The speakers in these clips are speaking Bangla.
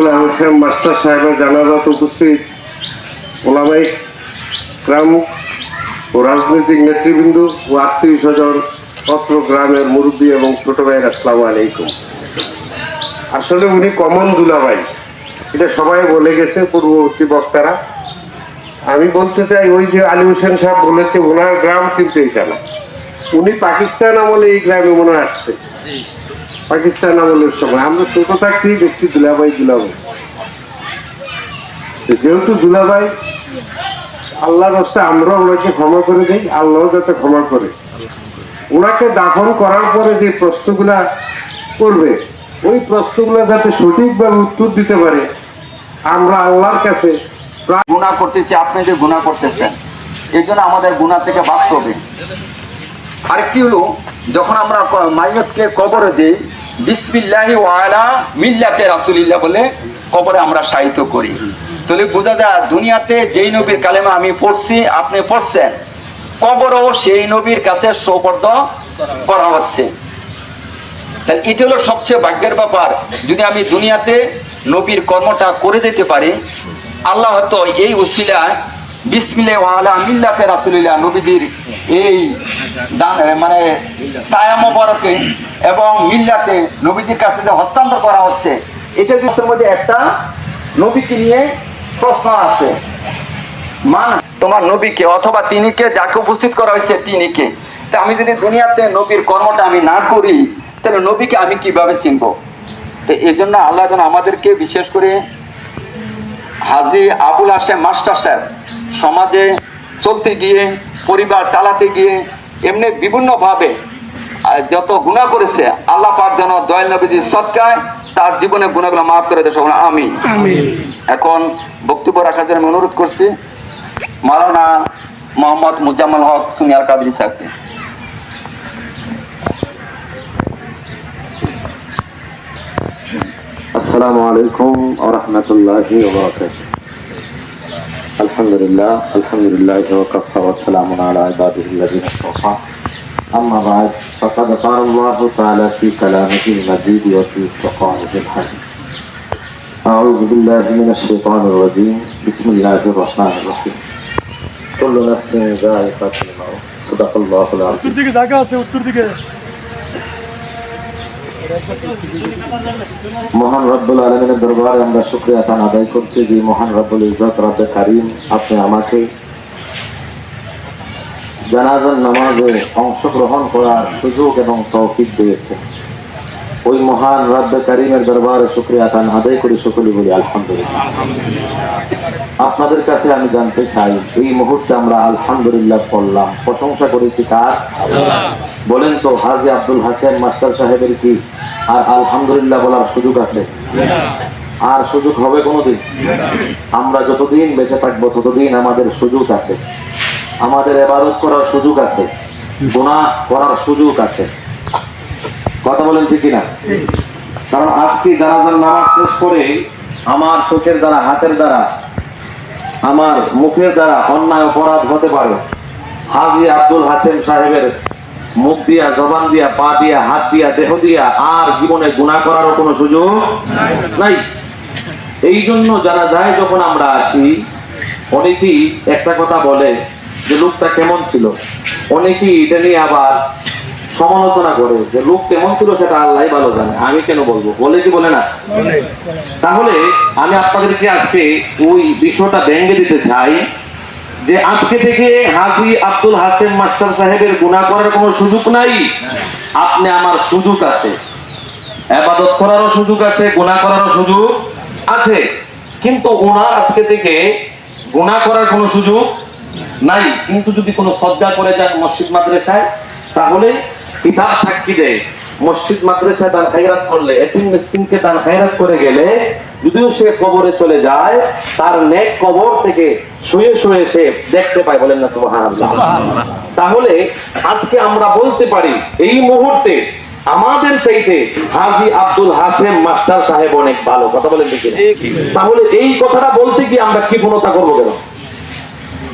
মাস্টার সাহেবের জানাজাত উপস্থিত ওলামাই গ্রাম ও রাজনৈতিক নেতৃবৃন্দ ও আত্মীয় স্বজন পত্র গ্রামের মুরব্বী এবং ছোট ভাইয়ের আসসালামু আলাইকুম। আসলে উনি কমন দুলাভাই। এটা সবাই বলে গেছে, পূর্ববর্তী বক্তারা। আমি বলতে চাই, ওই যে আলী হোসেন সাহেব বলেছে, ওনার গ্রাম কিন্তু এটা না। উনি পাকিস্তান আমলে এই গ্রামে মনে আসছে। পাকিস্তান আমলের সময়। আমরা ছোট থাকতেই দেখছি? দুলাভাই দুলাভাই। যেহেতু দুলাভাই, আল্লাহর রাস্তায় আমরা ওনাকে ক্ষমা করে দিই আল্লাহ যাতে ক্ষমা করে। ওনাকে দাফন করার পরে যে প্রশ্নগুলা করবে, ওই প্রশ্নগুলো যাতে সঠিকভাবে উত্তর দিতে পারে, আমরা আল্লাহর কাছে গুণা করতেছি, আপনি যে গুণা করতেছেন, এই জন্য আমাদের গুণা থেকে বাঁচতে হবে। আরেকটি হলো, যখন আমরা মাইয়তকে কবরে দিই বিসমিল্লাহি ওয়ালা মিল্লাতে রাসূলিল্লাহ বলে কবরে আমরা সাহিত্য করি। তাহলে বোঝা যায়, দুনিয়াতে যেই নবীর কালেমা আমি পড়ছি, আপনি পড়ছেন। কবরও সেই নবীর কাছে সৌপর্দ করা হচ্ছে। তাহলে এটা হলো সবচেয়ে ভাগ্যের ব্যাপার। যদি আমি দুনিয়াতে নবীর কর্মটা করে যেতে পারি, আল্লাহ হয়তো এই উসিলায় বিসমিল্লাহ ওয়ালা মিল্লাতে রাসূলিল্লাহ নবীজির এই মানে ছায়া মোবারকে এবং মিল্লাতে নবীজির কাছে যে হস্তান্তর করা হচ্ছে, এটা যুদ্ধের মধ্যে একটা নবীকে নিয়ে প্রশ্ন আছে, মান তোমার নবীকে অথবা তিনিকে যাকে উপস্থিত করা হয়েছে তিনিকে, তা আমি যদি দুনিয়াতে নবীর কর্মটা আমি না করি, তাহলে নবীকে আমি কীভাবে চিনব? তো এই জন্য আল্লাহ যেন আমাদেরকে বিশেষ করে হাজি আবুল হাসেম মাস্টার সাহেব সমাজে চলতে গিয়ে, পরিবার চালাতে গিয়ে এমনি বিভিন্ন ভাবে যত গুণা করেছে আল্লাহ পাক যেন দয়াল নবীজি সৎকায় তার জীবনে গুণাগুলো মাফ করে দেয় সকল আমি এখন বক্তব্য রাখার জন্য আমি অনুরোধ করছি মালানা মোহাম্মদ মুজাম্মল হক সুনিয়ার কাদরি সাহকে আসসালামু আলাইকুম ওয়া রাহমাতুল্লাহি ওয়া বারাকাতুহু। الحمد لله الحمد لله وكفى والسلام على عباده الذين اصطفى. أما بعد، فقد قال الله تعالى في كلامه المجيد وفي فقائه الحميد أعوذ بالله من الشيطان الرجيم. بسم الله الرحمن الرحيم. كل نفس ذائقة الموت. صدق الله العظيم. মহান রব্বুল আলমিনের দরবারে আমরা শুক্রিয়া তান আদায় করছি যে মহান রব্বুল ইজত রব্বে কারিম আপনি আমাকে জানাজার নামাজে অংশগ্রহণ করার সুযোগ এবং তৌফিক দিয়েছেন। ওই মহান রব্বে কারিমের দরবারে শুক্রিয়া তান আদায় করি সকলে বলি আলহামদুলিল্লাহ। আপনাদের কাছে আমি জানতে চাই, এই মুহূর্তে আমরা আলহামদুলিল্লাহ বললাম প্রশংসা করেছি কার? বলেন তো, হাজি আব্দুল হাসেন মাস্টার সাহেবের কি? আর আলহামদুলিল্লাহ বলার সুযোগ আছে? আর সুযোগ হবে কোনোদিন? আমরা যতদিন বেঁচে থাকব, ততদিন আমাদের সুযোগ আছে। আমাদের এবাদত করার সুযোগ আছে। গুনাহ করার সুযোগ আছে। কথা বলেন ঠিক না কারণ আজকে জানাজার নামাজ শেষ করে, আমার চোখের দ্বারা, হাতের দ্বারা, আমার মুখের দ্বারা অন্যায় অপরাধ হতে পারে। হাজি আব্দুল হাসেম সাহেবের মুখ দিয়া, জবান দিয়া, পা দিয়া, হাত দিয়া, দেহ দিয়া আর জীবনে গুণা করারও কোনো সুযোগ নাই। এই জন্য জানা যায় যখন আমরা আসি, অনেকেই একটা কথা বলে যে, লোকটা কেমন ছিল? অনেকেই এটা নিয়ে আবার সমালোচনা করে যে লোক কেমন ছিল সেটা আল্লাহ ভালো জানে। আমি কেন বলব? বলে কি বলে না? তাহলে আমি আপনাদেরকে আজকে ওই বিষয়টা ভেঙে দিতে চাই যে আজকে থেকে হাজি আব্দুল হাসেম মাস্টার সাহেবের গুণা করার কোনো সুযোগ নাই? আপনি আমার সুযোগ আছে। আবাদত করারও সুযোগ আছে গুণা করারও সুযোগ আছে। কিন্তু ওনার আজকে থেকে গুণা করার কোনো সুযোগ নাই। কিন্তু যদি কোনো সজ্জা করে যান মসজিদ মাদ্রাসায় তাহলে কিতাব সাক্ষী দেয়। মসজিদ মাদ্রাসায় দান খাইরাত করলে এতিম মিসকিনকে দান খাইরাত করে গেলে যদিও সে কবরে চলে যায় তার নেক কবর থেকে শুয়ে শুয়ে সে দেখতে পায় বলেন না সুবহানাল্লাহ। তাহলে আজকে আমরা বলতে পারি এই মুহূর্তে আমাদের চাইতে হাজি আব্দুল হাসেম মাস্টার সাহেব অনেক ভালো কথা বলেন দেখি তাহলে এই কথাটা বলতে কি আমরা কি পূর্ণতা করব কেন?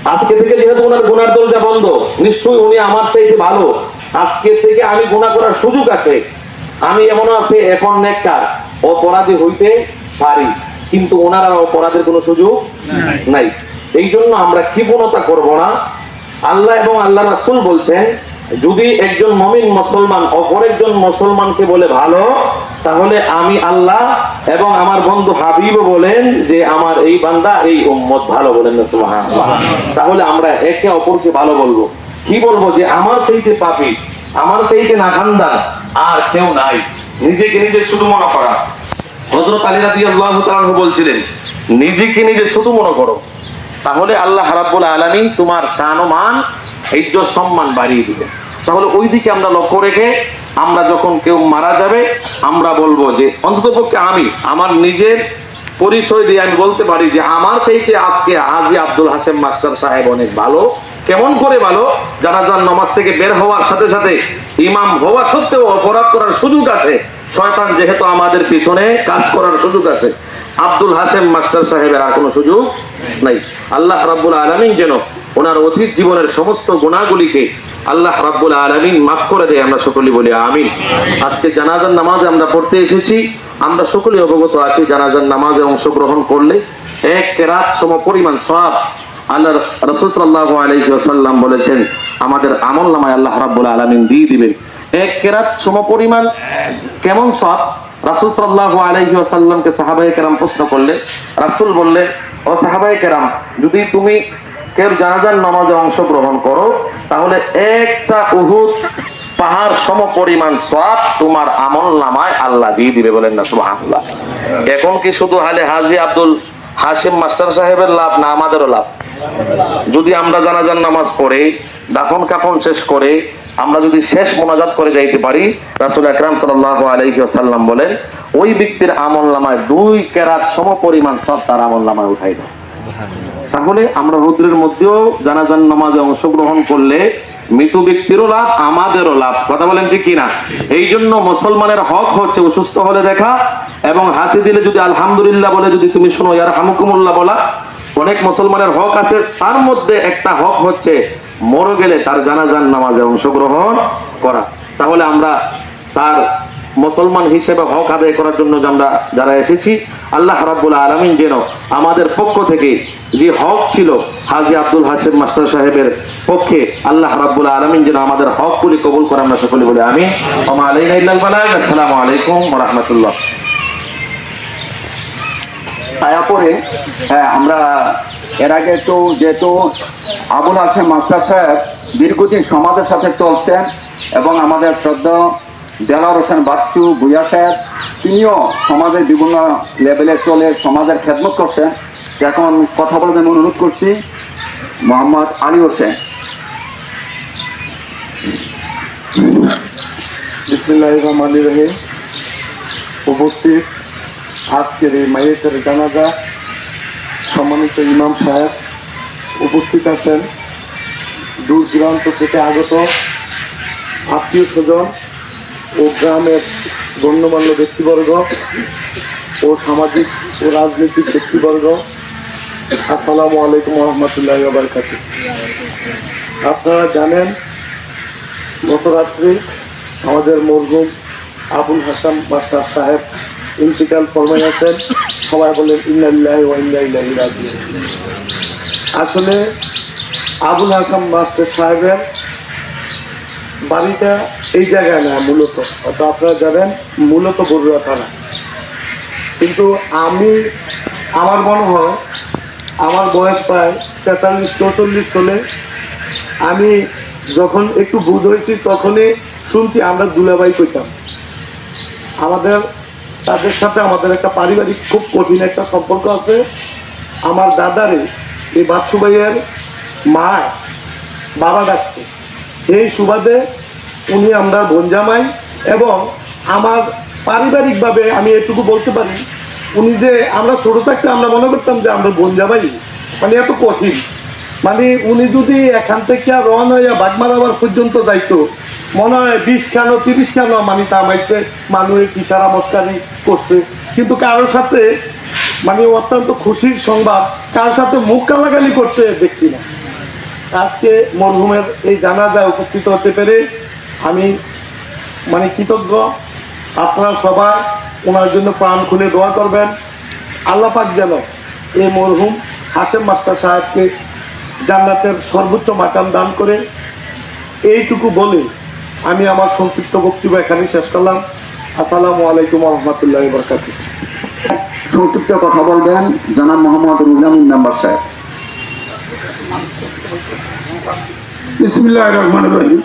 আজকে থেকে যেহেতু ওনার গুণার দরজা বন্ধ নিশ্চয়ই উনি আমার চাইতে ভালো। আজকে থেকে আমি গুণা করার সুযোগ আছে। আমি এমন আছে এখন নেককার অপরাধী হইতে পারি কিন্তু ওনারা অপরাধের কোনো সুযোগ নাই। এই জন্য আমরা কৃপণতা করব না। আল্লাহ এবং আল্লাহ রাসুল বলছেন যদি একজন মমিন মুসলমান অপর একজন মুসলমানকে বলে ভালো তাহলে আমি আল্লাহ এবং আমার বন্ধু হাবিব বলেন যে আমার এই বান্দা এই উম্মত ভালো বলেন তাহলে আমরা একে অপরকে ভালো বলব। কি বলব যে আমার চাইতে পাপি আমার চাইতে নাখান্দার আর কেউ নাই। নিজেকে নিজে শুধু মনে করা। হজরত আলী রাদি আল্লাহ বলছিলেন নিজেকে নিজে শুধু মনে করো। তাহলে আল্লাহ রাব্বুল আলামিন তোমার ও মান ইজ্জত সম্মান বাড়িয়ে দিবে। তাহলে ওই দিকে আমরা লক্ষ্য রেখে আমরা যখন কেউ মারা যাবে, আমরা বলব যে, অন্ততপক্ষে আমি, আমার নিজের পরিচয় দিয়ে আমি বলতে পারি যে, আমার চাইতে আজকে হাজি আব্দুল হাসেম মাস্টার সাহেব অনেক ভালো, কেমন করে ভালো জানাজান নামাজ থেকে বের হওয়ার সাথে সাথে ইমাম হওয়া সত্ত্বেও অপরাধ করার সুযোগ আছে, শয়তান যেহেতু আমাদের পিছনে কাজ করার সুযোগ আছে। আব্দুল হাসেম মাস্টার সাহেবের আর কোনো সুযোগ নাই। আল্লাহ রাব্বুল আলামিন যেন ওনার অতীত জীবনের সমস্ত গুণাগুলিকে আল্লাহ রাব্বুল আলামিন মাফ করে দেয়, আমরা সকলে বলি আমিন। আজকে জানাজার নামাজ আমরা পড়তে এসেছি, আমরা সকলে অবগত আছি জানাজার নামাজে অংশগ্রহণ করলে এক রাত সম পরিমাণ সব আল্লাহ রসুল সাল্লাহ আলাইহি ওয়াসাল্লাম বলেছেন, আমাদের আমল নামায় আল্লাহ রাব্বুল আলামিন দিয়ে দিবেন। এক কেরাত সম পরিমাণ কেমন সব রাসূল সাল্লাল্লাহু আলাইহি ওয়াসাল্লামকে সাহাবায়ে কেরাম প্রশ্ন করলে রাসূল বললেন, ও সাহাবায়ে কেরাম, যদি তুমি কেউ জানাজার নামাজে অংশগ্রহণ করো, তাহলে একটা উহুদ পাহাড় সম পরিমাণ সব তোমার আমল নামায় আল্লাহ দিয়ে দিবে বলেন না, সুবহানাল্লাহ। এখন কি শুধু হালে হাজি আব্দুল হাসিম মাস্টার সাহেবের লাভ না আমাদেরও লাভ? যদি আমরা জানাজার নামাজ পড়ে, দাফন কাফন শেষ করে, আমরা যদি শেষ মোনাজাত করে যাইতে পারি, রাসুল আকরাম সাল্লাহ বলেন, ওই ব্যক্তির আমল নামায় দুই কেরাত সম পরিমাণ সব তার আমল নামায় উঠাই দেয় তাহলে আমরা রুদ্রের মধ্যেও জানাজান নামাজে অংশগ্রহণ করলে মৃত ব্যক্তিরও লাভ, আমাদেরও লাভ। কথা বলেন ঠিক কিনা? এই জন্য মুসলমানের হক হচ্ছে অসুস্থ হলে দেখা এবং হাসি দিলে যদি আলহামদুলিল্লাহ বলে, যদি তুমি শোনো ইয়ার হামুকুমুল্লাহ বলা। অনেক মুসলমানের হক আছে, তার মধ্যে একটা হক হচ্ছে মরে গেলে তার জানাজান নামাজে অংশগ্রহণ করা। তাহলে আমরা তার মুসলমান হিসেবে হক আদায় করার জন্য আমরা যারা এসেছি, আল্লাহ রাব্বুল আলামিন যেন আমাদের পক্ষ থেকে যে হক ছিল, হাজি আব্দুল হাসিম মাস্টার সাহেবের পক্ষে আল্লাহ রাব্বুল আলামিন যেন আমাদের হকগুলি কবুল করে আমরা সকলে বলে আমি আসসালামু আলাইকুম রাহমাতুল্লাহ। ছায়া পরে হ্যাঁ আমরা এর আগে তো যেহেতু আবুল হাসেম মাস্টার সাহেব দীর্ঘদিন সমাজের সাথে চলছেন এবং আমাদের শ্রদ্ধা দেলার হোসেন বাচ্চু ভুইয়া সাহেব তিনিও সমাজের বিভিন্ন লেভেলে চলে সমাজের খেদমত করছেন এখন কথা বলতে আমি অনুরোধ করছি মোহাম্মদ আলী হোসেন। উপস্থিত আজকের এই মাইয়েতের জানাজা। সম্মানিত ইমাম সাহেব উপস্থিত আছেন। দূর দূরান্ত থেকে আগত আত্মীয় স্বজন ও গ্রামের গণ্যমান্য ব্যক্তিবর্গ ও সামাজিক ও রাজনৈতিক ব্যক্তিবর্গ। আসসালামু আলাইকুম রহমতুল্লাহ বারকাত আপনারা জানেন গত রাত্রি আমাদের মরহুম আবুল হাসান মাস্টার সাহেব ইন্তিকাল ফরমাই আছেন। সবাই বলেন ইন্নাল্লাহি ওয়া ইন্না ইলাইহি রাজিউন। আসলে আবুল হাসান মাস্টার সাহেবের বাড়িটা এই জায়গায় না, মূলত। হয়তো আপনারা জানেন, মূলত বড়ুয়া থানা। কিন্তু আমি, আমার মনে হয়, আমার বয়স প্রায় তেতাল্লিশ, চৌচল্লিশ চলে আমি যখন একটু বুধ হয়েছি, তখনই শুনছি আমরা দুলাবাই কইতাম। আমাদের, তাদের সাথে আমাদের একটা পারিবারিক খুব কঠিন একটা সম্পর্ক আছে। আমার দাদারে এই বাচ্চু ভাইয়ের মা, বাবা ডাকছে। এই সুবাদে উনি আমরা বনজামাই এবং আমার পারিবারিকভাবে আমি এটুকু বলতে পারি, উনি যে আমরা ছোটো থাকতে আমরা মনে করতাম যে আমরা বনজামাই মানে এত কঠিন। মানে উনি যদি এখান থেকে আর রওনা হইয়া বাগমারাবার পর্যন্ত যাইতো, মনে হয় বিশ কেন তিরিশ কেন মানে তামাইছে মানুষের ইশারা মস্কারি করছে। কিন্তু কারোর সাথে মানে অত্যন্ত খুশির সংবাদ, কারোর সাথে মুখ কালাকালি করতে দেখছি না। আজকে মরহুমের এই জানাজায় উপস্থিত হতে পেরে আমি মানে কৃতজ্ঞ। আপনারা সবাই ওনার জন্য প্রাণ খুলে দোয়া করবেন। আল্লাহ পাক যেন এই মরহুম হাসেম মাস্টার সাহেবকে জান্নাতের সর্বোচ্চ মাকাম দান করে। এইটুকু বলে আমি আমার সংক্ষিপ্ত বক্তব্য এখানে শেষ করলাম। আসসালামু আলাইকুম রহমতুল্লাহ বরকাত সংক্ষিপ্ত কথা বলবেন জনাব মোহাম্মদ রুজামিন মেম্বার সাহেব। রহমান রহিম।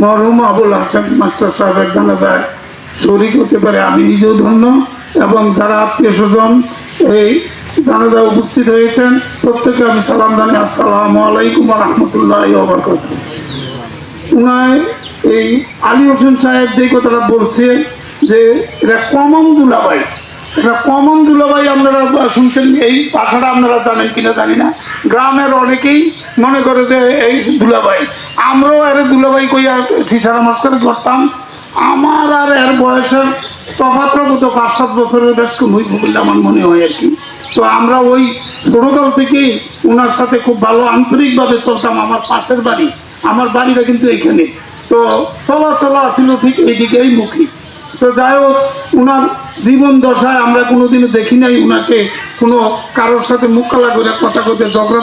মরহুম আবুল হাসান, মাস্টার সাহেবের জানাজায় শরিক হতে পারে, আমি নিজেও ধন্য। এবং যারা আত্মীয় স্বজন এই জানাজায় উপস্থিত হয়েছেন প্রত্যেকে আমি সালাম জানি আসসালামু আলাইকুম রহমতুল্লাহ বরকত উনায় এই আলী হোসেন সাহেব যে কথাটা বলছে, যে এটা কমন দুলাবাই। এটা কমন দুলাবাই আপনারা শুনছেন, এই ভাষাটা আপনারা জানেন কিনা জানি না। গ্রামের অনেকেই মনে করে যে এই দুলাবাই আমরাও এর দুলাবাই কইয়া টিচার মাস্টার করতাম আমার আর এর বয়সের তফাৎ মতো পাঁচ সাত বছরের বেশ হইব বলে আমার মনে হয় আর কি। তো আমরা ওই ছোটকাল থেকেই ওনার সাথে খুব ভালো আন্তরিকভাবে চলতাম। আমার পাশের বাড়ি, আমার বাড়িটা কিন্তু এখানে তো চলা চলা ছিল ঠিক এইদিকেই মুখী। তো যাই হোক, উনার জীবন দশায় আমরা কোনোদিনও দেখি নাই উনাকে কোনো কারোর সাথে মুখ কালা করে, কথা করতে ঝগড়া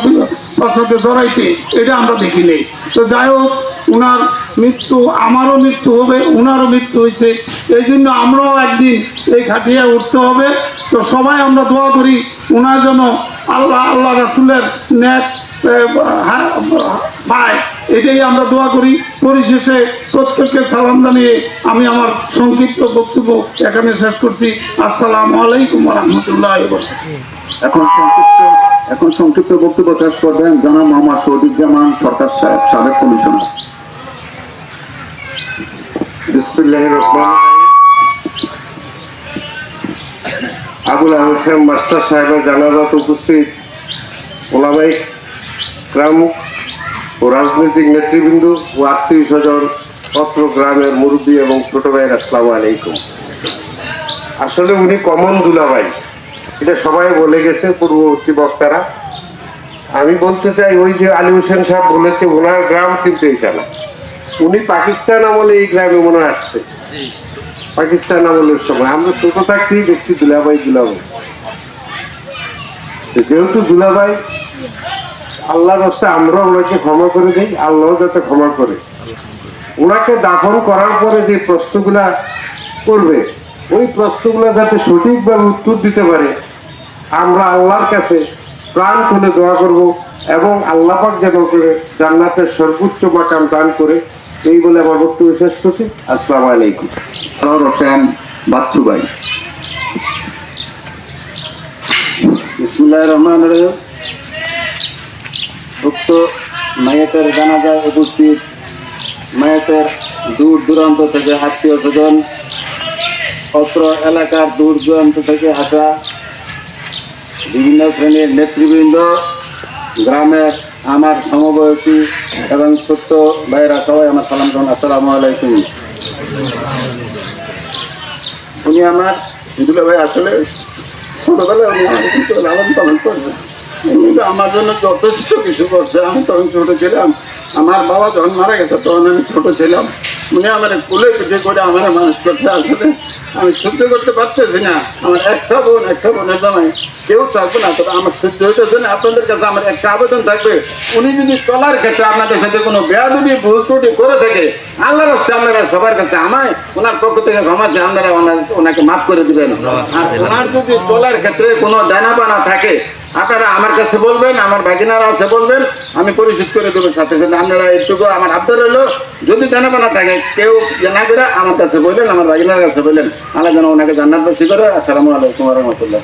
তার সাথে জড়াইতে, এটা আমরা দেখি নাই। তো যাই হোক, উনার মৃত্যু, আমারও মৃত্যু হবে, উনারও মৃত্যু হয়েছে এই জন্য আমরাও একদিন এই খাটিয়া উঠতে হবে। তো সবাই আমরা দোয়া করি, উনার জন্য আল্লাহ আল্লাহ রাসুলের ন্যাক পায় এটাই আমরা দোয়া করি। পরিশেষে প্রত্যেককে সালাম জানিয়ে আমি আমার সংক্ষিপ্ত বক্তব্য এখানে শেষ করছি। আসসালামু আলাইকুম রহমতুল্লাহ এখন সংক্ষিপ্ত এখন সংক্ষিপ্ত বক্তব্য পেশ করবেন জনাব মোহাম্মদ শহীদুজ্জামান সরকার সাহেব সাবেক কমিশনার। বিসমুল্লাহ রহমান আবুল হোসেন মাস্টার সাহেবের জানাজাত উপস্থিত ওলামাই গ্রাম ও রাজনৈতিক নেতৃবৃন্দ ও আত্মীয় স্বজন পত্র গ্রামের মুরব্বী এবং ছোট ভাইয়ের আসসালামু আলাইকুম। আসলে উনি কমন দুলাভাই। এটা সবাই বলে গেছে, পূর্ববর্তী বক্তারা। আমি বলতে চাই, ওই যে আলী হোসেন সাহেব বলেছে, ওনার গ্রাম কিন্তু এটা না। উনি পাকিস্তান আমলে এই গ্রামে মনে আসছে। পাকিস্তান আমলের সময়। আমরা ছোট থাকতেই দেখছি, দুলাভাই দুলাভাই? যেহেতু দুলাভাই, আল্লাহর রাস্তায় আমরা ওনাকে ক্ষমা করে দিই, আল্লাহ যাতে ক্ষমা করে। ওনাকে দাফন করার পরে যে প্রশ্নগুলা করবে, ওই প্রশ্নগুলো যাতে সঠিকভাবে উত্তর দিতে পারে, আমরা আল্লাহর কাছে প্রাণ খুলে দোয়া করব এবং আল্লাহ পাক যেন করে জান্নাতের সর্বোচ্চ মাকাম দান করে এই বলে আমার বক্তব্য শেষ করছি। আসসালামু আলাইকুম। হোসেন বাচ্চু ভাই। বিসমুল্লাহ রহমান রহিম। উক্ত মায়েতের জানাজায় উপস্থিত। মায়েতের দূর দূরান্ত থেকে আত্মীয় স্বজন, অত্র এলাকার দূর দূরান্ত থেকে আসা বিভিন্ন শ্রেণির নেতৃবৃন্দ, গ্রামের আমার সমবয়সী এবং ছোট্ট ভাইয়েরা সবাই আমার সালাম জানান, আসসালামু আলাইকুম। উনি আমার দুলা ভাই আসলে ছোটবেলায় উনি কিন্তু লালন পালন করছে আমার জন্য যথেষ্ট কিছু করছে। আমি তখন ছোট ছিলাম। আমার বাবা যখন মারা গেছে, তখন আমি ছোট ছিলাম। উনি আমার কুলে পিঠে করে আমার মানুষ করছে আসলে। আমি সহ্য করতে পারতেছি না। আমার একটা বোন, একটা বোনের জামাই। কেউ থাকবে না, তবে আমার সহ্য হইতেছে না। আপনাদের কাছে আমার একটা আবেদন থাকবে। উনি যদি চলার ক্ষেত্রে আপনাদের সাথে কোনো বেয়াদবি ভুল ত্রুটি করে থাকে, আল্লাহর হচ্ছে আপনারা সবার কাছে আমায়, ওনার পক্ষ থেকে ক্ষমা চেয়ে আপনারা ওনাকে মাফ করে দিবেন। আর ওনার যদি চলার ক্ষেত্রে কোনো ডানা বানা থাকে আপনারা আমার কাছে বলবেন, আমার ভাগিনারা আছে বলবেন, আমি পরিশোধ করে দেবো সাথে সাথে। আপনারা এইটুকু আমার আবদার হলো যদি জানা বানা থাকে কেউ জানা না করে, আমার কাছে বললেন আমার ভাগিনার কাছে বললেন আল্লাহ যেন ওনাকে জান্নাত বেশি করে। আসসালামু আলাইকুম রহমতুল্লাহ।